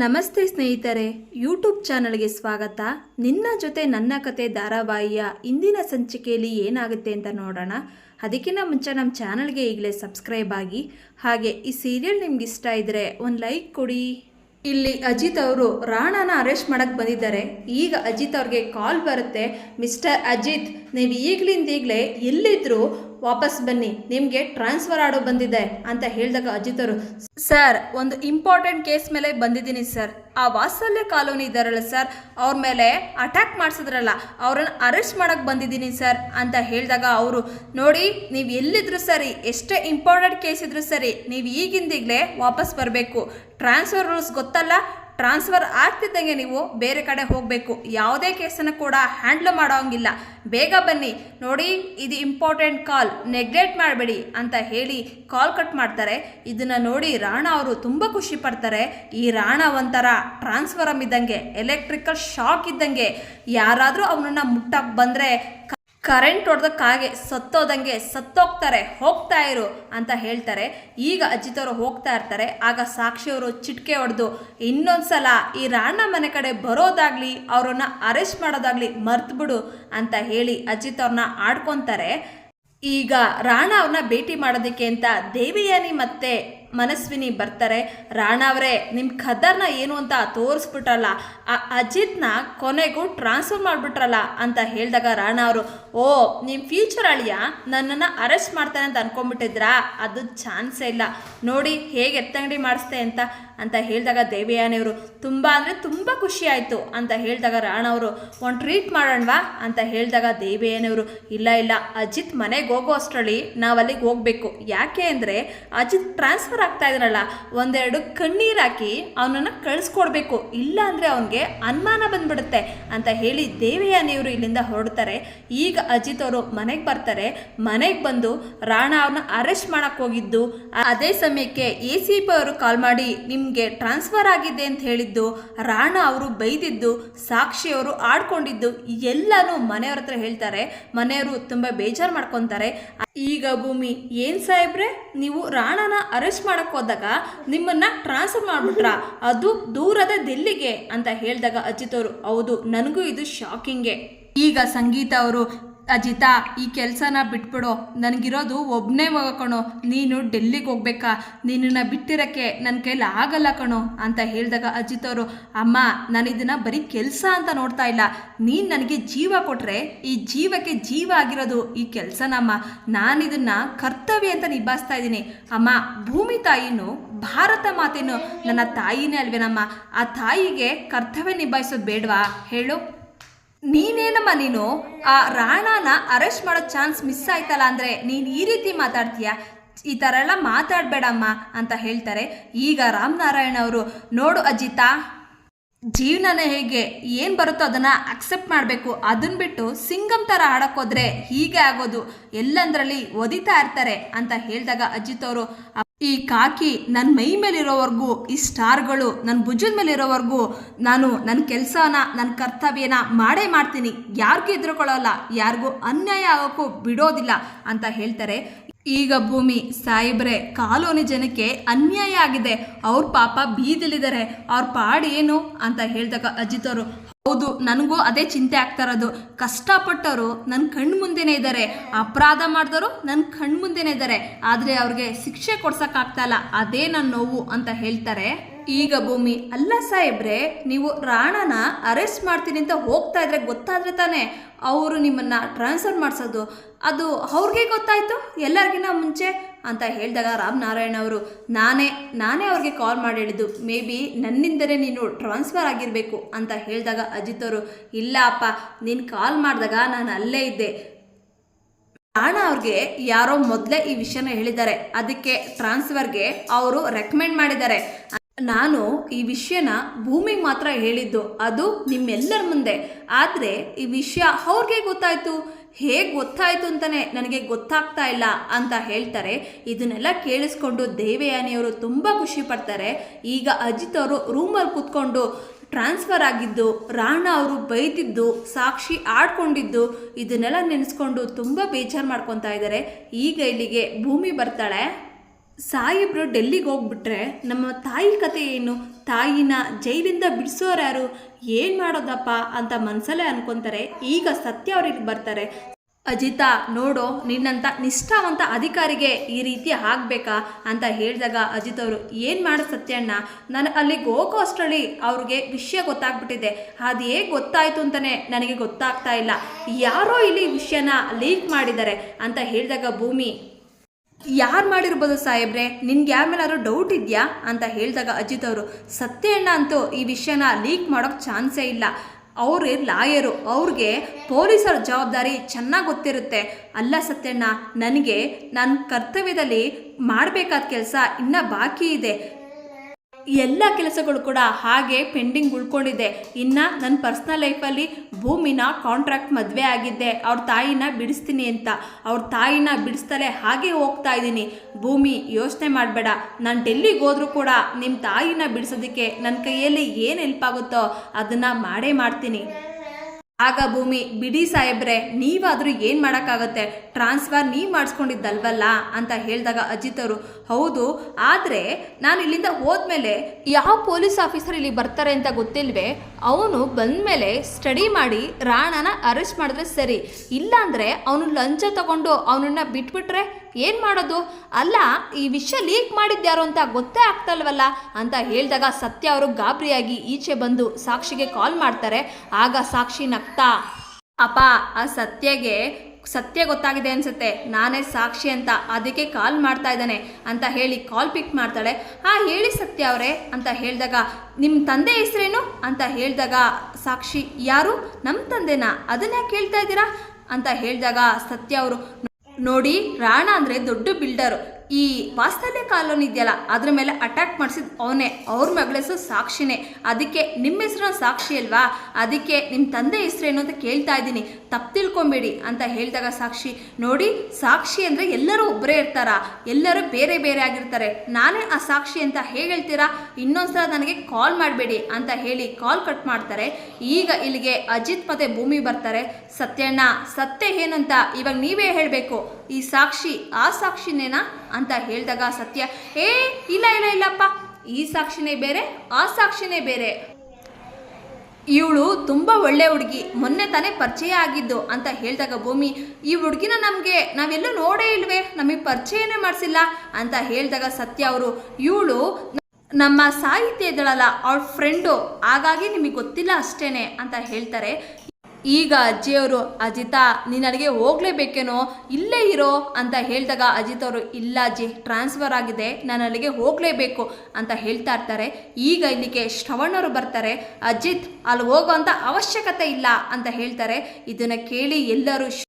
ನಮಸ್ತೆ ಸ್ನೇಹಿತರೆ ಯೂಟ್ಯೂಬ್ ಚಾನಲ್ಗೆ ಸ್ವಾಗತ. ನಿನ್ನ ಜೊತೆ ನನ್ನ ಕತೆ ಧಾರಾವಾಹಿಯ ಇಂದಿನ ಸಂಚಿಕೆಯಲ್ಲಿ ಏನಾಗುತ್ತೆ ಅಂತ ನೋಡೋಣ. ಅದಕ್ಕಿಂತ ಮುಂಚೆ ನಮ್ಮ ಚಾನಲ್ಗೆ ಈಗಲೇ ಸಬ್ಸ್ಕ್ರೈಬ್ ಆಗಿ, ಹಾಗೆ ಈ ಸೀರಿಯಲ್ ನಿಮ್ಗೆ ಇಷ್ಟ ಇದ್ದರೆ ಒಂದು ಲೈಕ್ ಕೊಡಿ. ಇಲ್ಲಿ ಅಜಿತ್ ಅವರು ರಾಣಾನ ಅರೆಸ್ಟ್ ಮಾಡೋಕ್ಕೆ ಬಂದಿದ್ದಾರೆ. ಈಗ ಅಜಿತ್ ಅವ್ರಿಗೆ ಕಾಲ್ ಬರುತ್ತೆ, ಮಿಸ್ಟರ್ ಅಜಿತ್, ನೀವು ಈಗಲಿಂದ ಈಗಲೇ ಎಲ್ಲಿದ್ರು ವಾಪಸ್ ಬನ್ನಿ, ನಿಮಗೆ ಟ್ರಾನ್ಸ್ಫರ್ ಆಡೋ ಬಂದಿದೆ ಅಂತ ಹೇಳಿದಾಗ ಅಜಿತರು, ಸರ್, ಒಂದು ಇಂಪಾರ್ಟೆಂಟ್ ಕೇಸ್ ಮೇಲೆ ಬಂದಿದ್ದೀನಿ ಸರ್. ಆ ವಾತ್ಸಲ್ಯ ಕಾಲೋನಿ ಇದ್ದಾರಲ್ಲ ಸರ್, ಅವ್ರ ಮೇಲೆ ಅಟ್ಯಾಕ್ ಮಾಡಿಸಿದ್ರಲ್ಲ, ಅವ್ರನ್ನ ಅರೆಸ್ಟ್ ಮಾಡೋಕ್ಕೆ ಬಂದಿದ್ದೀನಿ ಸರ್ ಅಂತ ಹೇಳಿದಾಗ ಅವರು, ನೋಡಿ, ನೀವು ಎಲ್ಲಿದ್ರು ಸರಿ, ಎಷ್ಟೇ ಇಂಪಾರ್ಟೆಂಟ್ ಕೇಸ್ ಇದ್ರು ಸರಿ, ನೀವು ಈಗಿಂದೀಗಲೇ ವಾಪಸ್ ಬರಬೇಕು. ಟ್ರಾನ್ಸ್ಫರ್ ರೂಲ್ಸ್ ಗೊತ್ತಲ್ಲ ಟ್ರಾನ್ಸ್ಫರ್ ಆಗ್ತಿದ್ದಂಗೆ ನೀವು ಬೇರೆ ಕಡೆ ಹೋಗಬೇಕು. ಯಾವುದೇ ಕೇಸನ್ನು ಕೂಡ ಹ್ಯಾಂಡ್ಲ್ ಮಾಡೋಂಗಿಲ್ಲ. ಬೇಗ ಬನ್ನಿ. ನೋಡಿ, ಇದು ಇಂಪಾರ್ಟೆಂಟ್ ಕಾಲ್. ನೆಗ್ಲೆಕ್ಟ್ ಮಾಡಬೇಡಿ ಅಂತ ಹೇಳಿ ಕಾಲ್ ಕಟ್ ಮಾಡ್ತಾರೆ. ಇದನ್ನು ನೋಡಿ ರಾಣಾ ಅವರು ತುಂಬ ಖುಷಿ ಪಡ್ತಾರೆ. ಈ ರಾಣ ಒಂಥರ ಟ್ರಾನ್ಸ್ಫರಮ್ ಇದ್ದಂಗೆ, ಎಲೆಕ್ಟ್ರಿಕಲ್ ಶಾಕ್ ಇದ್ದಂಗೆ. ಯಾರಾದರೂ ಅವನನ್ನು ಮುಟ್ಟಕ್ಕೆ ಬಂದರೆ ಕರೆಂಟ್ ಹೊಡೆದಕ್ಕಾಗೆ ಸತ್ತೋದಂಗೆ ಸತ್ತೋಗ್ತಾರೆ, ಹೋಗ್ತಾ ಇರು ಅಂತ ಹೇಳ್ತಾರೆ. ಈಗ ಅಜಿತ್ ಅವರು ಹೋಗ್ತಾ ಇರ್ತಾರೆ. ಆಗ ಸಾಕ್ಷಿಯವರು ಚಿಟ್ಕೆ ಹೊಡೆದು, ಇನ್ನೊಂದ್ಸಲ ಈ ರಾಣ ಮನೆ ಕಡೆ ಬರೋದಾಗ್ಲಿ, ಅವರನ್ನ ಅರೆಸ್ಟ್ ಮಾಡೋದಾಗ್ಲಿ ಮರ್ತ್ಬಿಡು ಅಂತ ಹೇಳಿ ಅಜಿತ್ ಆಡ್ಕೊತಾರೆ. ಈಗ ರಾಣ ಅವ್ರನ್ನ ಭೇಟಿ ಮಾಡೋದಕ್ಕೆ ಅಂತ ದೇವಿಯಾನಿ ಮತ್ತೆ ಮನಸ್ವಿನಿ ಬರ್ತಾರೆ. ರಾಣ ಅವರೇ ನಿಮ್ಮ ಖದರ್ನ ಏನು ಅಂತ ತೋರಿಸ್ಬಿಟ್ರಲ್ಲ, ಆ ಅಜಿತ್ನ ಕೊನೆಗೂ ಟ್ರಾನ್ಸ್ಫರ್ ಮಾಡಿಬಿಟ್ರಲ್ಲ ಅಂತ ಹೇಳಿದಾಗ ರಾಣ ಅವರು, ಓ ನಿಮ್ಮ ಫ್ಯೂಚರ್ ಅಳಿಯ ನನ್ನನ್ನು ಅರೆಸ್ಟ್ ಮಾಡ್ತಾನೆ ಅಂತ ಅನ್ಕೊಂಡ್ಬಿಟ್ಟಿದ್ರಾ? ಅದು ಚಾನ್ಸೇ ಇಲ್ಲ. ನೋಡಿ, ಹೇಗೆ ಎತ್ತಂಗಡಿ ಮಾಡಿಸ್ತೆ ಅಂತ ಅಂತ ಹೇಳಿದಾಗ ದೇವಯಾನಿಯವರು ತುಂಬ ಅಂದರೆ ತುಂಬ ಖುಷಿ ಆಯಿತು ಅಂತ ಹೇಳಿದಾಗ ರಾಣ ಅವರು ಒಂದು ಟ್ರೀಟ್ ಮಾಡೋಣವಾ ಅಂತ ಹೇಳಿದಾಗ ದೇವಯಾನಿಯವರು, ಇಲ್ಲ ಇಲ್ಲ, ಅಜಿತ್ ಮನೆಗೆ ಹೋಗೋ ಅಷ್ಟರಲ್ಲಿ ನಾವು ಅಲ್ಲಿಗೆ ಹೋಗಬೇಕು. ಯಾಕೆ ಅಂದರೆ ಅಜಿತ್ ಟ್ರಾನ್ಸ್ಫರ್ ಆಗ್ತಾ ಇದ್ರಲ್ಲ ಒಂದೆರಡು ಕಣ್ಣೀರು ಹಾಕಿ ಅವನನ್ನು ಕಳಿಸ್ಕೊಡ್ಬೇಕು. ಇಲ್ಲ ಅಂದರೆ ಅವನಿಗೆ ಅನುಮಾನ ಬಂದ್ಬಿಡುತ್ತೆ ಅಂತ ಹೇಳಿ ದೇವಯಾನಿಯವರು ಇಲ್ಲಿಂದ ಹೊರಡ್ತಾರೆ. ಈಗ ಅಜಿತ್ ಅವರು ಮನೆಗೆ ಬರ್ತಾರೆ. ಮನೆಗೆ ಬಂದು ರಾಣ ಅವ್ರನ್ನ ಅರೆಸ್ಟ್ ಮಾಡೋಕ್ಕೋಗಿದ್ದು ಅದೇ ಸಮಯಕ್ಕೆ ಎ ಸಿ ಪಿ ಅವರು ಕಾಲ್ ಮಾಡಿ ನಿಮಗೆ ಟ್ರಾನ್ಸ್ಫರ್ ಆಗಿದೆ ಅಂತ ಹೇಳಿದ್ದು, ರಾಣ ಅವರು ಬೈದಿದ್ದು ಸಾಕ್ಷಿಯವರು ಆಡ್ಕೊಂಡಿದ್ದು ಎಲ್ಲನೂ ಮನೆಯವ್ರ ಹತ್ರ ಹೇಳ್ತಾರೆ. ಮನೆಯವರು ತುಂಬ ಬೇಜಾರು ಮಾಡ್ಕೊತಾರೆ. ಈಗ ಭೂಮಿ, ಏನ್ ಸಾಹೇಬ್ರೆ? ನೀವು ರಾಣನ ಅರೆಸ್ಟ್ ಮಾಡಕ್ ಹೋದಾಗ ನಿಮ್ಮನ್ನ ಟ್ರಾನ್ಸ್ಫರ್ ಮಾಡ್ಬಿಟ್ರ? ಅದು ದೂರದ ದಿಲ್ಲಿಗೆ ಅಂತ ಹೇಳಿದಾಗ ಅಜಿತ್ ಅವರು, ಹೌದು, ನನಗೂ ಇದು ಶಾಕಿಂಗೇ ಈಗ ಸಂಗೀತ ಅವರು ಅಜಿತಾ, ಈ ಕೆಲಸನ ಬಿಟ್ಬಿಡು. ನನಗಿರೋದು ಒಬ್ಬನೇ ಹೋಗ ಕಣೋ. ನೀನು ಡೆಲ್ಲಿಗೆ ಹೋಗ್ಬೇಕಾ? ನಿನ್ನನ್ನು ಬಿಟ್ಟಿರೋಕ್ಕೆ ನನ್ನ ಕೈಲಿ ಆಗಲ್ಲ ಕಣೋ, ಅಂತ ಹೇಳಿದಾಗ ಅಜಿತ್ ಅವರು, ಅಮ್ಮ ನಾನು ಇದನ್ನು ಬರೀ ಕೆಲಸ ಅಂತ ನೋಡ್ತಾ ಇಲ್ಲ. ನೀನು ನನಗೆ ಜೀವ ಕೊಟ್ಟರೆ ಈ ಜೀವಕ್ಕೆ ಜೀವ ಆಗಿರೋದು ಈ ಕೆಲಸನಮ್ಮ ನಾನಿದನ್ನು ಕರ್ತವ್ಯ ಅಂತ ನಿಭಾಯಿಸ್ತಾ ಇದ್ದೀನಿ. ಅಮ್ಮ, ಭೂಮಿ ತಾಯಿನೂ ಭಾರತ ಮಾತೇನು ನನ್ನ ತಾಯಿನೇ ಅಲ್ವೇನಮ್ಮ? ಆ ತಾಯಿಗೆ ಕರ್ತವ್ಯ ನಿಭಾಯಿಸೋದು ಬೇಡವಾ? ಹೇಳು. ನೀನೇನಮ್ಮ ನೀನು? ಆ ರಾಣಾನ ಅರೆಸ್ಟ್ ಮಾಡೋ ಚಾನ್ಸ್ ಮಿಸ್ ಆಯ್ತಲ್ಲ ಅಂದರೆ ನೀನು ಈ ರೀತಿ ಮಾತಾಡ್ತೀಯ? ಈ ಥರ ಎಲ್ಲ ಮಾತಾಡಬೇಡಮ್ಮ ಅಂತ ಹೇಳ್ತಾರೆ. ಈಗ ರಾಮನಾರಾಯಣ ಅವರು, ನೋಡು ಅಜಿತಾ, ಜೀವನನ ಹೇಗೆ, ಏನು ಬರುತ್ತೋ ಅದನ್ನು ಅಕ್ಸೆಪ್ಟ್ ಮಾಡಬೇಕು. ಅದನ್ನ ಬಿಟ್ಟು ಸಿಂಗಮ್ ಥರ ಆಡೋಕ್ಕೋದ್ರೆ ಹೀಗೆ ಆಗೋದು. ಎಲ್ಲಂದ್ರಲ್ಲಿ ಒದಿತಾ ಇರ್ತಾರೆ, ಅಂತ ಹೇಳಿದಾಗ ಅಜಿತ್ ಅವರು ಈ ಕಾಕಿ ನನ್ನ ಮೈ ಮೇಲಿರೋವರೆಗೂ, ಈ ಸ್ಟಾರ್ಗಳು ನನ್ನ ಭುಜದ ಮೇಲಿರೋವರೆಗೂ, ನಾನು ನನ್ನ ಕೆಲಸನ ನನ್ನ ಕರ್ತವ್ಯನ ಮಾಡೇ ಮಾಡ್ತೀನಿ. ಯಾರಿಗೂ ಎದುರುಕೊಳ್ಳೋಲ್ಲ, ಯಾರಿಗೂ ಅನ್ಯಾಯ ಆಗೋಕ್ಕೂ ಬಿಡೋದಿಲ್ಲ ಅಂತ ಹೇಳ್ತಾರೆ. ಈಗ ಭೂಮಿ ಸಾಯಿಬ್ರೆ ಕಾಲೋನಿ ಜನಕ್ಕೆ ಅನ್ಯಾಯ ಆಗಿದೆ. ಅವ್ರ ಪಾಪ ಬೀದಿಲಿದ್ದಾರೆ ಅವ್ರ ಪಾಡು ಏನು ಅಂತ ಹೇಳ್ದಾಗ ಅಜಿತ್ ಅವರು, ಹೌದು, ನನಗೂ ಅದೇ ಚಿಂತೆ ಆಗ್ತಾ ಇರೋದು. ಕಷ್ಟಪಟ್ಟವರು ನನ್ನ ಕಣ್ಣು ಮುಂದೆನೇ ಇದ್ದಾರೆ ಅಪರಾಧ ಮಾಡಿದವರು ನನ್ನ ಕಣ್ಣು ಮುಂದೆನೇ ಇದ್ದಾರೆ ಆದರೆ ಅವ್ರಿಗೆ ಶಿಕ್ಷೆ ಕೊಡ್ಸೋಕ್ಕಾಗ್ತಾ ಇಲ್ಲ. ಅದೇ ನನ್ನ ನೋವು ಅಂತ ಹೇಳ್ತಾರೆ. ಈಗ ಭೂಮಿ. ಅಲ್ಲ ಸಾಹೇಬ್ರೆ, ನೀವು ರಾಣನ ಅರೆಸ್ಟ್ ಮಾಡ್ತೀನಿ ಅಂತ ಹೋಗ್ತಾ ಇದ್ರೆ ಗೊತ್ತಾದ್ರೆ ತಾನೇ ಅವರು ನಿಮ್ಮನ್ನ ಟ್ರಾನ್ಸ್ಫರ್ ಮಾಡಿಸೋದು. ಅದು ಅವ್ರಿಗೆ ಗೊತ್ತಾಯ್ತು, ಎಲ್ಲರಿಗಿನ್ನ ಮುಂಚೆ ಅಂತ ಹೇಳಿದಾಗ ರಾಮನಾರಾಯಣ ಅವರು, ನಾನೇ ನಾನೇ ಅವ್ರಿಗೆ ಕಾಲ್ ಮಾಡಿ ಹೇಳಿದ್ದು. ಮೇ ಬಿ ನನ್ನಿಂದಲೇ ನೀನು ಟ್ರಾನ್ಸ್ಫರ್ ಆಗಿರಬೇಕು ಅಂತ ಹೇಳಿದಾಗ ಅಜಿತ್ ಅವರು, ಇಲ್ಲ ಅಪ್ಪ, ನೀನು ಕಾಲ್ ಮಾಡಿದಾಗ ನಾನು ಅಲ್ಲೇ ಇದ್ದೆ. ರಾಣ ಅವ್ರಿಗೆ ಯಾರೋ ಮೊದಲೇ ಈ ವಿಷಯನ ಹೇಳಿದ್ದಾರೆ. ಅದಕ್ಕೆ ಟ್ರಾನ್ಸ್ಫರ್ಗೆ ಅವರು ರೆಕಮೆಂಡ್ ಮಾಡಿದ್ದಾರೆ. ನಾನು ಈ ವಿಷಯನ ಭೂಮಿಗೆ ಮಾತ್ರ ಹೇಳಿದ್ದು, ಅದು ನಿಮ್ಮೆಲ್ಲರ ಮುಂದೆ. ಆದರೆ ಈ ವಿಷಯ ಅವ್ರಿಗೆ ಗೊತ್ತಾಯಿತು, ಹೇಗೆ ಗೊತ್ತಾಯಿತು ಅಂತಲೇ ನನಗೆ ಗೊತ್ತಾಗ್ತಾ ಇಲ್ಲ ಅಂತ ಹೇಳ್ತಾರೆ. ಇದನ್ನೆಲ್ಲ ಕೇಳಿಸ್ಕೊಂಡು ದೇವಯಾನಿಯವರು ತುಂಬ ಖುಷಿ ಪಡ್ತಾರೆ. ಈಗ ಅಜಿತ್ ಅವರು ರೂಮಲ್ಲಿ ಕೂತ್ಕೊಂಡು ಟ್ರಾನ್ಸ್ಫರ್ ಆಗಿದ್ದು, ರಾಣ ಅವರು ಬೈತಿದ್ದು, ಸಾಕ್ಷಿ ಆಡ್ಕೊಂಡಿದ್ದು, ಇದನ್ನೆಲ್ಲ ನೆನೆಸ್ಕೊಂಡು ತುಂಬ ಬೇಜಾರು ಮಾಡ್ಕೊತಾ ಇದ್ದಾರೆ ಈಗ ಇಲ್ಲಿಗೆ ಭೂಮಿ ಬರ್ತಾಳೆ. ಸಾಯಿಬ್ರು ಡೆಲ್ಲಿಗೆ ಹೋಗ್ಬಿಟ್ರೆ ನಮ್ಮ ತಾಯಿ ಕತೆ ಏನು? ತಾಯಿನ ಜೈಲಿಂದ ಬಿಡಿಸೋರು ಯಾರು? ಏನು ಮಾಡೋದಪ್ಪ ಅಂತ ಮನಸ್ಸಲ್ಲೇ ಅನ್ಕೊತಾರೆ. ಈಗ ಸತ್ಯ ಅವ್ರಿಗೆ ಬರ್ತಾರೆ. ಅಜಿತಾ, ನೋಡು ನಿನ್ನಂಥ ನಿಷ್ಠಾವಂತ ಅಧಿಕಾರಿಗೆ ಈ ರೀತಿ ಆಗಬೇಕಾ ಅಂತ ಹೇಳಿದಾಗ ಅಜಿತ್ ಅವರು, ಏನು ಮಾಡ ಸತ್ಯಣ್ಣ? ನಾನು ಅಲ್ಲಿಗೆ ಹೋಗೋ ಅಷ್ಟರಲ್ಲಿ ಅವ್ರಿಗೆ ವಿಷಯ ಗೊತ್ತಾಗ್ಬಿಟ್ಟಿದೆ. ಅದು ಹೇಗೆ ಗೊತ್ತಾಯಿತು ಅಂತಲೇ ನನಗೆ ಗೊತ್ತಾಗ್ತಾ ಇಲ್ಲ. ಯಾರೋ ಇಲ್ಲಿ ವಿಷಯನ ಲೀಕ್ ಮಾಡಿದ್ದಾರೆ ಅಂತ ಹೇಳಿದಾಗ ಭೂಮಿ ಯಾರು ಮಾಡಿರ್ಬೋದು ಸಾಹೇಬ್ರೆ? ನಿನ್ಗೆ ಯಾರ ಮೇಲಾದ್ರೂ ಡೌಟ್ ಇದೆಯಾ? ಅಂತ ಹೇಳಿದಾಗ ಅಜಿತ್ ಅವರು, ಸತ್ಯಣ್ಣ ಅಂತೂ ಈ ವಿಷಯನ ಲೀಕ್ ಮಾಡೋಕ್ಕೆ ಚಾನ್ಸೇ ಇಲ್ಲ. ಅವ್ರೇ ಲಾಯರು. ಅವ್ರಿಗೆ ಪೊಲೀಸರ ಜವಾಬ್ದಾರಿ ಚೆನ್ನಾಗಿ ಗೊತ್ತಿರುತ್ತೆ. ಅಲ್ಲ ಸತ್ಯಣ್ಣ, ನನಗೆ ನನ್ನ ಕರ್ತವ್ಯದಲ್ಲಿ ಮಾಡಬೇಕಾದ ಕೆಲಸ ಇನ್ನೂ ಬಾಕಿ ಇದೆ. ಎಲ್ಲ ಕೆಲಸಗಳು ಕೂಡ ಹಾಗೆ ಪೆಂಡಿಂಗ್ ಉಳ್ಕೊಂಡಿದೆ. ಇನ್ನು ನನ್ನ ಪರ್ಸ್ನಲ್ ಲೈಫಲ್ಲಿ ಭೂಮಿನ ಕಾಂಟ್ರಾಕ್ಟ್ ಮದುವೆ ಆಗಿದ್ದೆ. ಅವ್ರ ತಾಯಿನ ಬಿಡಿಸ್ತೀನಿ ಅಂತ. ಅವ್ರ ತಾಯಿನ ಬಿಡಿಸ್ತಲೇ ಹಾಗೆ ಹೋಗ್ತಾ ಇದ್ದೀನಿ. ಭೂಮಿ, ಯೋಚನೆ ಮಾಡಬೇಡ. ನಾನು ಡೆಲ್ಲಿಗೆ ಹೋದರೂ ಕೂಡ ನಿಮ್ಮ ತಾಯಿನ ಬಿಡಿಸೋದಕ್ಕೆ ನನ್ನ ಕೈಯಲ್ಲಿ ಏನು ಹೆಲ್ಪ್ ಆಗುತ್ತೋ ಅದನ್ನು ಮಾಡೇ ಮಾಡ್ತೀನಿ. ಆಗ ಭೂಮಿ, ಬಿಡಿ ಸಾಹೇಬ್ರೆ, ನೀವಾದರೂ ಏನು ಮಾಡೋಕ್ಕಾಗತ್ತೆ? ಟ್ರಾನ್ಸ್ಫರ್ ನೀ ಮಾಡಿಸ್ಕೊಂಡಿದ್ದಲ್ವಲ್ಲ? ಅಂತ ಹೇಳಿದಾಗ ಅಜಿತ್ ಅವರು ಹೌದು, ಆದರೆ ನಾನು ಇಲ್ಲಿಂದ ಹೋದ್ಮೇಲೆ ಯಾವ ಪೊಲೀಸ್ ಆಫೀಸರ್ ಇಲ್ಲಿ ಬರ್ತಾರೆ ಅಂತ ಗೊತ್ತಿಲ್ವೇ? ಅವನು ಬಂದಮೇಲೆ ಸ್ಟಡಿ ಮಾಡಿ ರಾಣನ ಅರೆಸ್ಟ್ ಮಾಡಿದ್ರೆ ಸರಿ. ಇಲ್ಲಾಂದರೆ ಅವನು ಲಂಚ ತಗೊಂಡು ಅವನನ್ನ ಬಿಟ್ಬಿಟ್ರೆ ಏನು ಮಾಡೋದು? ಅಲ್ಲ, ಈ ವಿಷಯ ಲೀಕ್ ಮಾಡಿದ್ಯಾರು ಅಂತ ಗೊತ್ತೇ ಆಗ್ತಲ್ವಲ್ಲ? ಅಂತ ಹೇಳಿದಾಗ ಸತ್ಯ ಅವರು ಗಾಬರಿಯಾಗಿ ಈಚೆ ಬಂದು ಸಾಕ್ಷಿಗೆ ಕಾಲ್ ಮಾಡ್ತಾರೆ. ಆಗ ಸಾಕ್ಷಿ ನಗ್ತಾ ಅಪ್ಪ, ಆ ಸತ್ಯಗೆ, ಸತ್ಯ ಗೊತ್ತಾಗಿದೆ ಅನ್ಸುತ್ತೆ. ನಾನೇ ಸಾಕ್ಷಿ ಅಂತ ಅದಕ್ಕೆ ಕಾಲ್ ಮಾಡ್ತಾ ಇದ್ದಾನೆ ಅಂತ ಹೇಳಿ ಕಾಲ್ ಪಿಕ್ ಮಾಡ್ತಾಳೆ. ಹಾ ಹೇಳಿ ಸತ್ಯ ಅವರೇ ಅಂತ ಹೇಳಿದಾಗ ನಿಮ್ಮ ತಂದೆ ಹೆಸರೇನು? ಅಂತ ಹೇಳಿದಾಗ, ಸಾಕ್ಷಿ ಯಾರು? ನಮ್ಮ ತಂದೆನಾ? ಅದನ್ನ ಕೇಳ್ತಾ ಇದ್ದೀರಾ? ಅಂತ ಹೇಳಿದಾಗ, ಸತ್ಯ ಅವರು ನೋಡಿ, ರಾಣ ಅಂದರೆ ದೊಡ್ಡ ಬಿಲ್ಡರು ಈ ವಾಸ್ತವ್ಯ ಕಾಲೋನಿ ಇದೆಯಲ್ಲ, ಅದ್ರ ಮೇಲೆ ಅಟ್ಯಾಕ್ ಮಾಡಿಸಿದ ಅವನೇ, ಅವ್ರ ಮಗಳ ಹೆಸರು ಸಾಕ್ಷಿನೇ. ಅದಕ್ಕೆ ನಿಮ್ಮ ಹೆಸರು ಸಾಕ್ಷಿ ಅಲ್ವಾ? ಅದಕ್ಕೆ ನಿಮ್ಮ ತಂದೆ ಹೆಸರೇನು ಅಂತ ಕೇಳ್ತಾ ಇದ್ದೀನಿ. ತಪ್ಪು ತಿಳ್ಕೊಬೇಡಿ ಅಂತ ಹೇಳಿದಾಗ ಸಾಕ್ಷಿ, ನೋಡಿ, ಸಾಕ್ಷಿ ಅಂದರೆ ಎಲ್ಲರೂ ಒಬ್ಬರೇ ಇರ್ತಾರ? ಎಲ್ಲರೂ ಬೇರೆ ಬೇರೆ ಆಗಿರ್ತಾರೆ. ನಾನೇ ಆ ಸಾಕ್ಷಿ ಅಂತ ಹೇಗೆ ಹೇಳ್ತೀರಾ? ಇನ್ನೊಂದ್ಸಲ ನನಗೆ ಕಾಲ್ ಮಾಡಬೇಡಿ ಅಂತ ಹೇಳಿ ಕಾಲ್ ಕಟ್ ಮಾಡ್ತಾರೆ. ಈಗ ಇಲ್ಲಿಗೆ ಅಜಿತ್ ಮತ್ತೆ ಭೂಮಿ ಬರ್ತಾರೆ. ಸತ್ಯಣ್ಣ, ಸತ್ಯ ಏನಂತ ಇವಾಗ ನೀವೇ ಹೇಳಬೇಕು. ಈ ಸಾಕ್ಷಿ, ಆ ಸಾಕ್ಷಿನೇನಾ? ಅಂತ ಹೇಳಿದಾಗ ಸತ್ಯ, ಏ, ಇಲ್ಲ ಇಲ್ಲ, ಇಲ್ಲಪ್ಪ, ಈ ಸಾಕ್ಷಿನೇ ಬೇರೆ, ಆ ಸಾಕ್ಷಿನೇ ಬೇರೆ. ಇವಳು ತುಂಬ ಒಳ್ಳೆ ಹುಡುಗಿ, ಮೊನ್ನೆ ತಾನೇ ಪರಿಚಯ ಆಗಿದ್ದು, ಅಂತ ಹೇಳಿದಾಗ ಭೂಮಿ, ಈ ಹುಡುಗಿನ ನಮಗೆ ನಾವೆಲ್ಲೂ ನೋಡೇ ಇಲ್ವೇ, ನಮಗೆ ಪರಿಚಯನೇ ಮಾಡಿಸಿಲ್ಲ, ಅಂತ ಹೇಳಿದಾಗ ಸತ್ಯ ಅವರು, ಇವಳು ನಮ್ಮ ಸಾಹಿತ್ಯ ಇದ್ದಳಲ್ಲ ಅವ್ಳ ಫ್ರೆಂಡು ಹಾಗಾಗಿ ನಿಮಗೆ ಗೊತ್ತಿಲ್ಲ ಅಷ್ಟೇನೆ, ಅಂತ ಹೇಳ್ತಾರೆ ಈಗ ಅಜ್ಜಿಯವರು, ಅಜಿತಾ, ನೀನು ನನಗೆ ಹೋಗ್ಲೇಬೇಕೇನೋ? ಇಲ್ಲೇ ಇರೋ? ಅಂತ ಹೇಳಿದಾಗ ಅಜಿತ್ ಅವರು ಇಲ್ಲ ಅಜ್ಜಿ ಟ್ರಾನ್ಸ್ಫರ್ ಆಗಿದೆ, ನಾನು ಅಲ್ಲಿಗೆ ಹೋಗಲೇಬೇಕು ಅಂತ ಹೇಳ್ತಾ ಇರ್ತಾರೆ. ಈಗ ಇಲ್ಲಿಗೆ ಶ್ರವಣರು ಬರ್ತಾರೆ. ಅಜಿತ್, ಅಲ್ಲಿ ಹೋಗುವಂಥ ಅವಶ್ಯಕತೆ ಇಲ್ಲ ಅಂತ ಹೇಳ್ತಾರೆ. ಇದನ್ನು ಕೇಳಿ ಎಲ್ಲರೂ